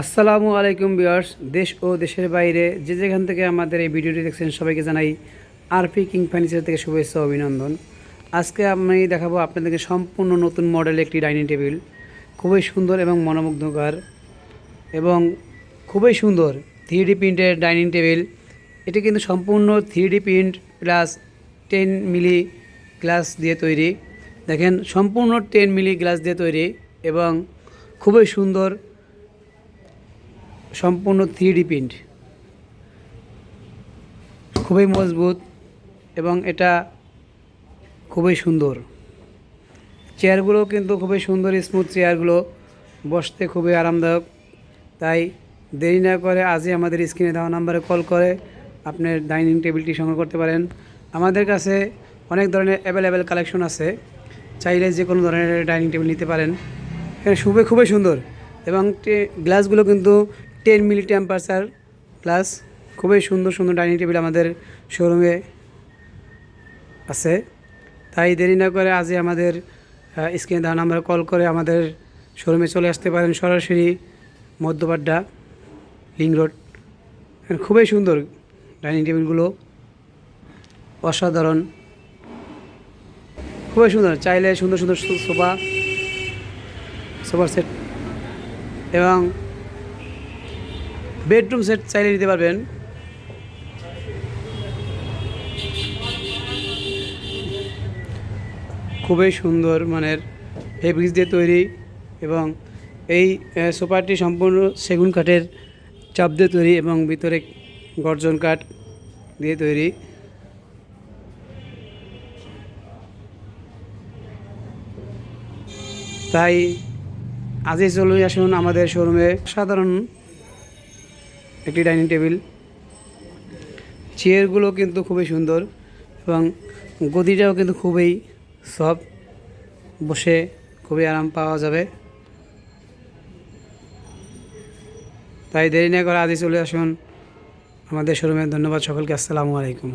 আসসালামু আলাইকুম বিয়ার্স দেশ ও দেশের বাইরে যে যেখান থেকে আমাদের এই ভিডিওটি দেখছেন সবাইকে জানাই আরপি কিং ফার্নিচার থেকে শুভেচ্ছা অভিনন্দন। আজকে আমি দেখাবো আপনাদেরকে সম্পূর্ণ নতুন মডেল একটি ডাইনিং টেবিল। খুবই সুন্দর এবং মনোমুগ্ধকর এবং খুবই সুন্দর থ্রি ডি প্রিন্টের ডাইনিং টেবিল। এটি কিন্তু সম্পূর্ণ three D print plus ten milli glass দিয়ে তৈরি। দেখেন, সম্পূর্ণ টেন মিলি গ্লাস দিয়ে তৈরি এবং খুবই সুন্দর সম্পূর্ণ থ্রি প্রিন্ট খুবই মজবুত এবং এটা খুবই সুন্দর। চেয়ারগুলো কিন্তু খুবই সুন্দর স্মুথ চেয়ারগুলো বসতে খুবই আরামদায়ক। তাই দেরি না করে আজই আমাদের স্ক্রিনে দেওয়া নাম্বারে কল করে আপনার ডাইনিং টেবিলটি সংগ্রহ করতে পারেন। আমাদের কাছে অনেক ধরনের অ্যাভেলেবেল কালেকশন আছে। চাইলে যে কোনো ধরনের ডাইনিং টেবিল নিতে পারেন। এখানে খুবই খুবই সুন্দর এবং গ্লাসগুলো কিন্তু টেন মিলি টেম্পারেচার গ্লাস খুবই সুন্দর সুন্দর ডাইনিং টেবিল আমাদের শোরুমে আছে। তাই দেরি না করে আজই আমাদের স্ক্রিনে দেওয়া নাম্বারে কল করে আমাদের শোরুমে চলে আসতে পারেন সরাসরি মধ্যপাড্ডা লিং রোড খুবই সুন্দর ডাইনিং টেবিলগুলো অসাধারণ। খুবই সুন্দর, চাইলে সুন্দর সুন্দর সোফা সোফার সেট। এবং বেডরুম সেট চাইলে নিতে পারবেন। খুবই সুন্দর মানের ফেব্রিক্স দিয়ে তৈরি এবং এই সোফাটি সম্পূর্ণ সেগুন কাঠের চাপ দিয়ে তৈরি এবং ভিতরে গর্জন কাঠ দিয়ে তৈরি। তাই আজই চলে আসুন আমাদের শোরুমে সাধারণ একটি ডাইনিং টেবিল। চেয়ারগুলো কিন্তু খুবই সুন্দর এবং গদিটাও কিন্তু খুবই সফট। বসে খুবই আরাম পাওয়া যাবে। তাই দেরি না করে আজই চলে আসুন আমাদের শোরুমে। ধন্যবাদ সকলকে। আসসালামু আলাইকুম।